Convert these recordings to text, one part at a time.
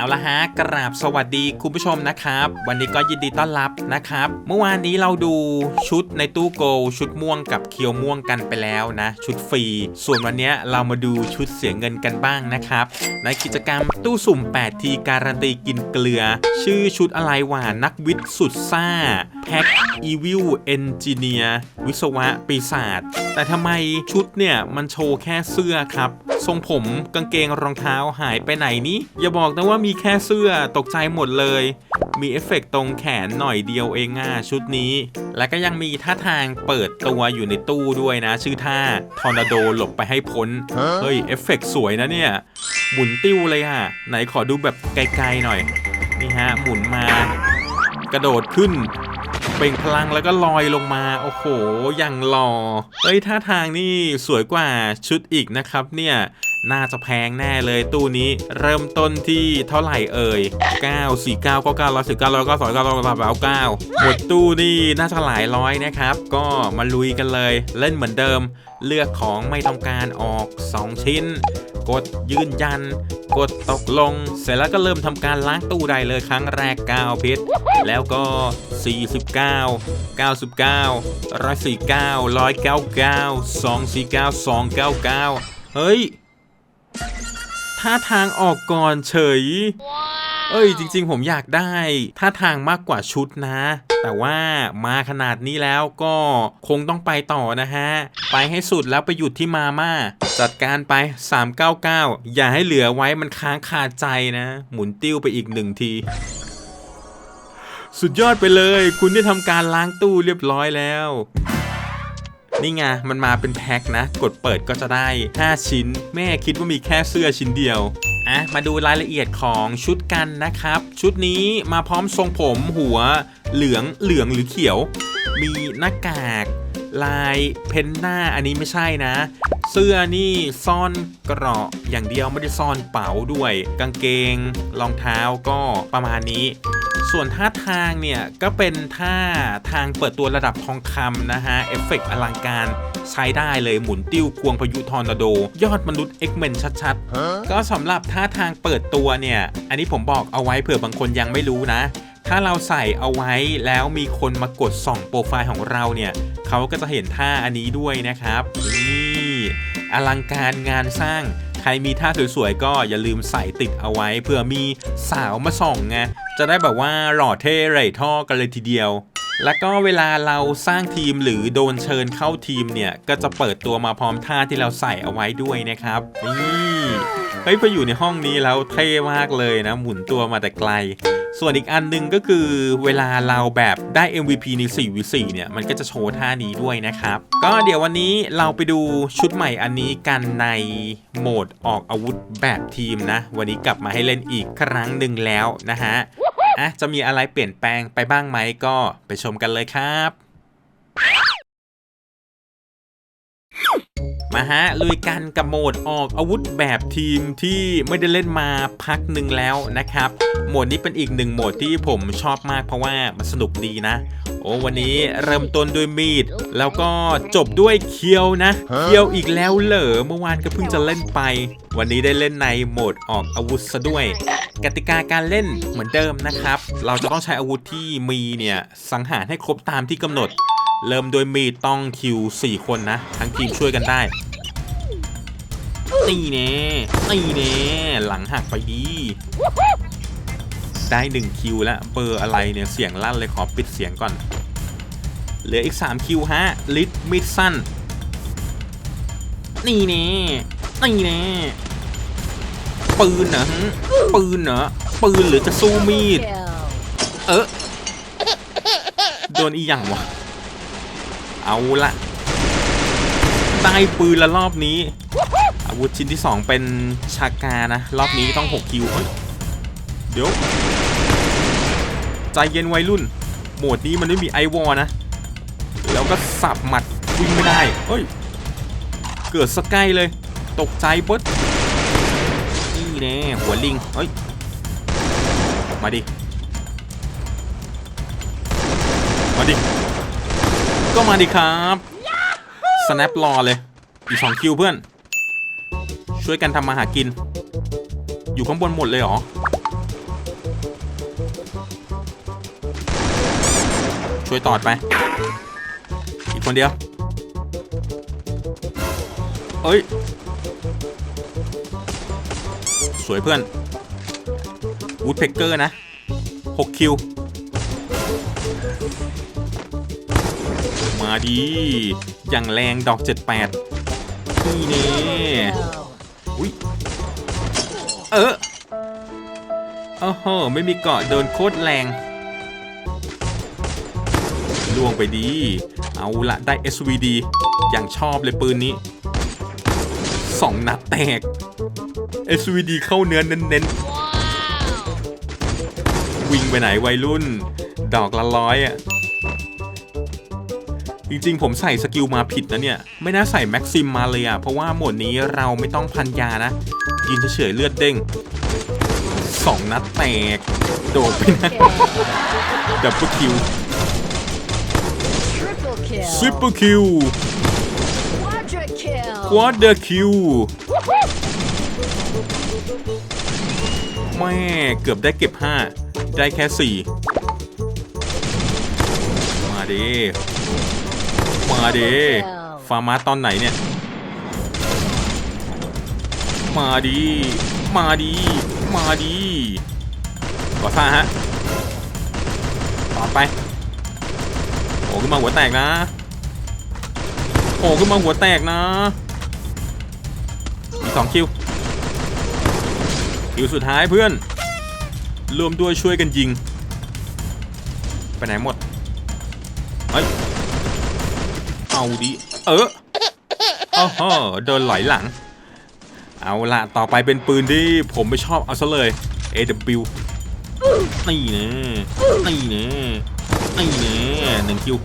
เอาละฮะกราบสวัสดีคุณผู้ชมนะครับ วันนี้ก็ยินดีต้อนรับนะครับ เมื่อวานนี้เราดูชุดในตู้โกลชุดม่วงกับเคียวม่วงกันไปแล้วนะ ชุดฟรี ส่วนวันนี้เรามาดูชุดเสียเงินกันบ้างนะครับ ในกิจกรรมตู้สุ่ม 8 ทีการันตีกินเกลือ ชื่อชุดอะไรหวะนักวิทย์สุดซ่าแพ็คอีวิลเอนจิเนียร์วิศวะปีศาจแต่ทำไมชุดเนี่ยมันโชว์แค่เสื้อครับ ทรงผมกางเกงรองเท้าหายไปไหนนี่อย่าบอกนะว่ามีแค่เสื้อตกใจหมดเลย มีเอฟเฟกต์ตรงแขนหน่อยเดียวเองอะชุดนี้ และก็ยังมีท่าทางเปิดตัวอยู่ในตู้ด้วยนะ ชื่อท่าทอร์นาโดหลบไปให้พ้น เฮ้ยเอฟเฟกต์สวยนะเนี่ยหมุนติ้วเลยอะ ไหนขอดูแบบไกลๆหน่อย นี่ฮะ หมุนมา กระโดดขึ้นเปล่งพลังแล้วก็ลอยลงมา โอ้โห อย่างหล่อเอ้ยท่าทางนี่สวยกว่าชุดอีกนะครับเนี่ย น่าจะแพงแน่เลยตู้นี้เริ่มต้นที่เท่าไหร่เอ่ย 9 4 9 9 9 1 9 9 9 2 9 9 9 9หมดตู้นี่น่าจะหลายร้อยนะครับ ก็มาลุยกันเลย เล่นเหมือนเดิม เลือกของไม่ต้องการออก 2 ชิ้น กดยืนยัน กดตกลง เสร็จแล้วก็เริ่มทำการล้างตู้ได้เลยครั้งแรก 9 พิษ แล้วก็ 49 99 149 199 249 299 เฮ้ย ท่าทางออกก่อนเฉย เอ้ยจริง ๆ ผมอยากได้ท่าทางมากกว่าชุดนะ แต่ว่ามาขนาดนี้แล้วก็คงต้องไปต่อนะฮะ ไปให้สุดแล้วไปหยุดที่มาม่า จัดการไป 399 อย่าให้เหลือไว้มันค้างคาใจนะ หมุนติ้วไปอีกหนึ่งทีสุดยอดไปเลย คุณได้ทำการล้างตู้เรียบร้อยแล้ว นี่ไงมันมาเป็นแพ็คนะ กดเปิดก็จะได้ 5 ชิ้น แม่คิดว่ามีแค่เสื้อชิ้นเดียวอะมาดูรายละเอียดของชุดกันนะครับ ชุดนี้มาพร้อมทรงผมหัวเหลืองเหลืองหรือเขียว มีหน้ากาก ลายเพนหน้าอันนี้ไม่ใช่นะ เสื้อนี่ซ่อนเกราะอย่างเดียวไม่ได้ซ่อนเป๋าด้วย กางเกงรองเท้าก็ประมาณนี้ ส่วนท่าทางเนี่ย ก็เป็นท่าทางเปิดตัวระดับทองคำนะฮะ เอฟเฟกต์อลังการใช้ได้เลยหมุนติ้วควงพายุทอร์นาโด ยอดมนุษย์ X-Men ชัดๆ ก็สำหรับท่าทางเปิดตัวเนี่ย อันนี้ผมบอกเอาไว้เผื่อบางคนยังไม่รู้นะ ถ้าเราใส่เอาไว้แล้วมีคนมากดส่องโปรไฟล์ของเราเนี่ยเขาก็จะเห็นท่าอันนี้ด้วยนะครับนี่อลังการงานสร้าง ใครมีท่าสวยๆก็อย่าลืมใส่ติดเอาไว้เผื่อมีสาวมาส่องไงจะได้แบบว่าหล่อเท่ไร่ท่อกันเลยทีเดียว แล้วก็เวลาเราสร้างทีมหรือโดนเชิญเข้าทีมเนี่ยก็จะเปิดตัวมาพร้อมท่าที่เราใส่เอาไว้ด้วยนะครับนี่เฮ้ยพออยู่ในห้องนี้แล้วเท่มากเลยนะ หมุนตัวมาแต่ไกล ส่วนอีกอันหนึงก็คือเวลาเราแบบได้ MVP ใน 4v4 เนี่ย มันก็จะโชว์ท่านี้ด้วยนะครับ ก็เดี๋ยววันนี้เราไปดูชุดใหม่อันนี้กันในโหมดออกอาวุธแบบทีมนะ วันนี้กลับมาให้เล่นอีกครั้งหนึ่งแล้วนะฮะอะจะมีอะไรเปลี่ยนแปลงไปบ้างไหมก็ไปชมกันเลยครับ มาฮะลุยกันกับโหมดออกอาวุธแบบทีมที่ไม่ได้เล่นมาพักหนึ่งแล้วนะครับ โหมดนี้เป็นอีกหนึ่งโหมดที่ผมชอบมากเพราะว่ามันสนุกดีนะ โอ้วันนี้เริ่มต้นด้วยมีด แล้วก็จบด้วยเคียวนะ เคียวอีกแล้วเหรอเมื่อวานก็เพิ่งจะเล่นไป วันนี้ได้เล่นในโหมดออกอาวุธซะด้วยกติกาการเล่นเหมือนเดิมนะครับ เราจะต้องใช้อาวุธที่มีเนี่ยสังหารให้ครบตามที่กำหนด เริ่มโดยมีต้องคิว 4 คนนะ ทั้งทีมช่วยกันได้ตีเน่ตีเน่หลังหักไปดีได้ 1 คิวแล้วเบอร์อะไรเนี่ย เสียงลั่นเลยขอปิดเสียงก่อน เหลืออีก 3 คิวฮะ ลิทมิดสั้นนี่เน่นี่เน่ปืนเหรอปืนเหรอปืนหรือจะสู้มีด เออโดนอีหยังวะ เอาละได้ปืนละรอบนี้ อาวุธชิ้นที่ 2 เป็นชากานะ รอบนี้ต้อง 6 คิวเดี๋ยว ใจเย็นวัยรุ่น โหมดนี้มันไม่มีไอวอลนะ แล้วก็สับหมัดวิ่งไม่ได้เฮ้ย เกิดสกายเลย ตกใจเบิดนี่แน่หัวลิงเฮ้ย มาดิ มาดิ ก็มาดิครับสแนปรอเลย อีกสองคิวเพื่อน ช่วยกันทำมาหากิน อยู่ข้างบนหมดเลยเหรอ ช่วยตอดไป อีกคนเดียว เอ้ย สวยเพื่อนวูดเพกเกอร์นะ 6 คิว มาดี อย่างแรงดอก 78 นี่เน่อุ้ย เออโอ้โห ไม่มีเกาะโดนโคตรแรงล่วงไปดี เอาละได้ SVD อย่างชอบเลยปืนนี้ สองนัดแตก SVD เข้าเนื้อเน้นๆ วิ่งไปไหนวัยรุ่น ดอกละร้อยอะ จริงๆ ผมใส่สกิลมาผิดนะเนี่ย ไม่น่าใส่แม็กซิมมาเลยอะเพราะว่าโหมดนี้เราไม่ต้องพันยานะ ยินเฉยๆเลือดเด้งสองนัดแตก โดดไปนะดับเบิลคิว Triple kill. ซิปเปอร์คิว Quadra kill. ควอเดอร์คิวแม่เกือบได้เก็บ 5 ได้แค่ 4 มาดิ มาดิฟาร์มาตอนไหนเนี่ย มาดี มาดี มาดีก่อซ่าฮะต่อไปโอ้ขึ้นมาหัวแตกนะโอ้ขึ้นมาหัวแตกนะ มีสองคิว คิวสุดท้ายเพื่อน รวมด้วยช่วยกันยิง ไปไหนหมด เฮ้ย เอาดิ เอออ้โหเดินไหลหลัง เอาละต่อไปเป็นปืนที่ผมไม่ชอบเอาซะเลย AW นี่เน่นี่เน่นี่เน่หนึ่งคิว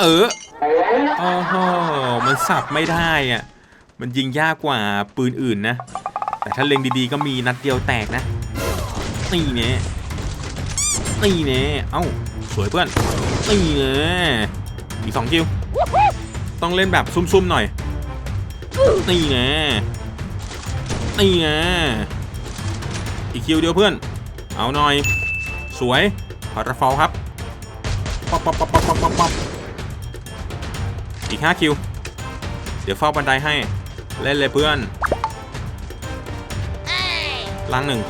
เออโอ้โหมันสับไม่ได้อะ มันยิงยากกว่าปืนอื่นนะ แต่ถ้าเล็งดีๆก็มีนัดเดียวแตกนะ นี่เน่นี่เน่เอ้า สวยเพื่อน นี่เน่อีกสองคิว ต้องเล่นแบบซุ่มๆหน่อยนี่เน่นี่เน่อีกคิวเดียวเพื่อน เอาหน่อย สวยพาราฟอลครับป๊อปป๊อปป๊อปป๊อปป๊อปป๊อปป๊อปอีก5คิว เดี๋ยวเฝ้าบันไดให้ เล่นเลยเพื่อนล้างหนึ่ง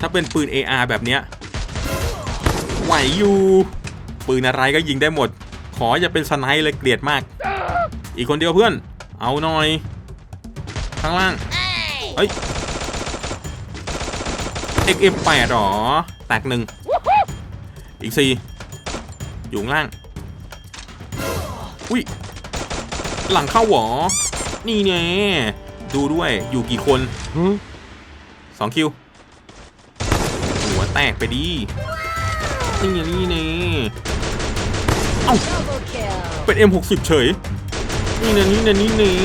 ถ้าเป็นปืน AR แบบเนี้ยไหวอยู่ ปืนอะไรก็ยิงได้หมด ขออย่าเป็นสไนป์เลยเกลียดมาก อีกคนเดียวเพื่อน เอาหน่อย ข้างล่างเฮ้ย XM8 หรอ แตกหนึ่ง อีกสี่อยู่ล่าง อุ้ย หลังเข้าหวอนี่แน่ดูด้วย อยู่กี่คนสองคิวหัว แตกไปดีนี่ไงนี่แน่ Double kill. เป็น M60 เฉยนี่นะนี่นะนี่นี่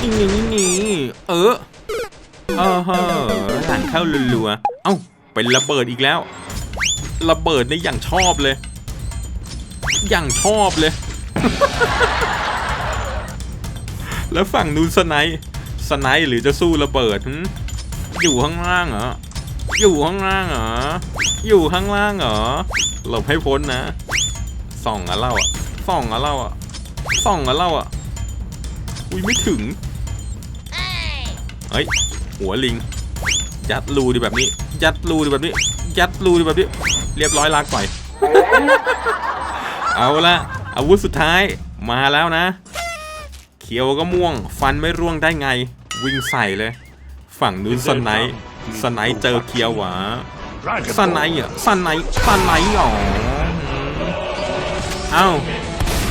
นี่นะนี่นี่เออเออเฮ้อหลังเข้ารัวๆเอ้าเป็นระเบิดอีกแล้ว ระเบิดในอย่างชอบเลย อย่างชอบเลย แล้วฝั่งนู้นสไนป์สไนป์หรือจะสู้ระเบิดหึอยู่ข้างล่างเหรอ อยู่ข้างล่างเหรอ อยู่ข้างล่างเหรอ หลบให้พ้นนะ ส่องอะเล่าอะส่องอะเล่าอะส่องอะเล่าอะอุ้ยไม่ถึงเฮ้ย หัวลิง ยัดรูดีแบบนี้ ยัดรูดีแบบนี้ ยัดรูดีแบบนี้ เรียบร้อยลากก่อยเอาละอาวุธสุดท้ายมาแล้วนะ เขียวก็ม่วง ฟันไม่ร่วงได้ไง วิ่งใส่เลย ฝั่งนู้นสไนป์ สไนป์เจอเขียวหวาสไนป์อะสไนป์สไนป์หรอเอ้า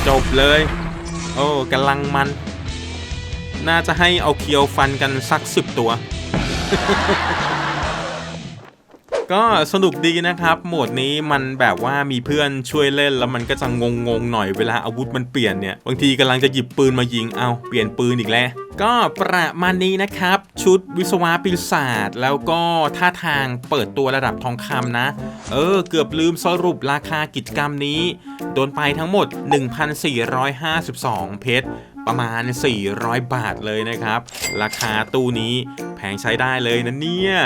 จบเลย โอ้กำลังมัน น่าจะให้เอาเคียวฟันกันสักสิบตัว ก็สนุกดีนะครับ โหมดนี้มันแบบว่ามีเพื่อนช่วยเล่นแล้วมันก็จะงงงๆหน่อยเวลาอาวุธมันเปลี่ยนเนี่ย บางทีกำลังจะหยิบปืนมายิง เอาเปลี่ยนปืนอีกแล้ว ก็ประมาณนี้นะครับ ชุดวิศวะปีศาจแล้วก็ท่าทางเปิดตัวระดับทองคำนะ เออ เกือบลืมสรุปราคากิจกรรมนี้ โดนไปทั้งหมด 1,452 เพชรประมาณ 400 บาทเลยนะครับ ราคาตู้นี้แพงใช้ได้เลยนะเนี่ย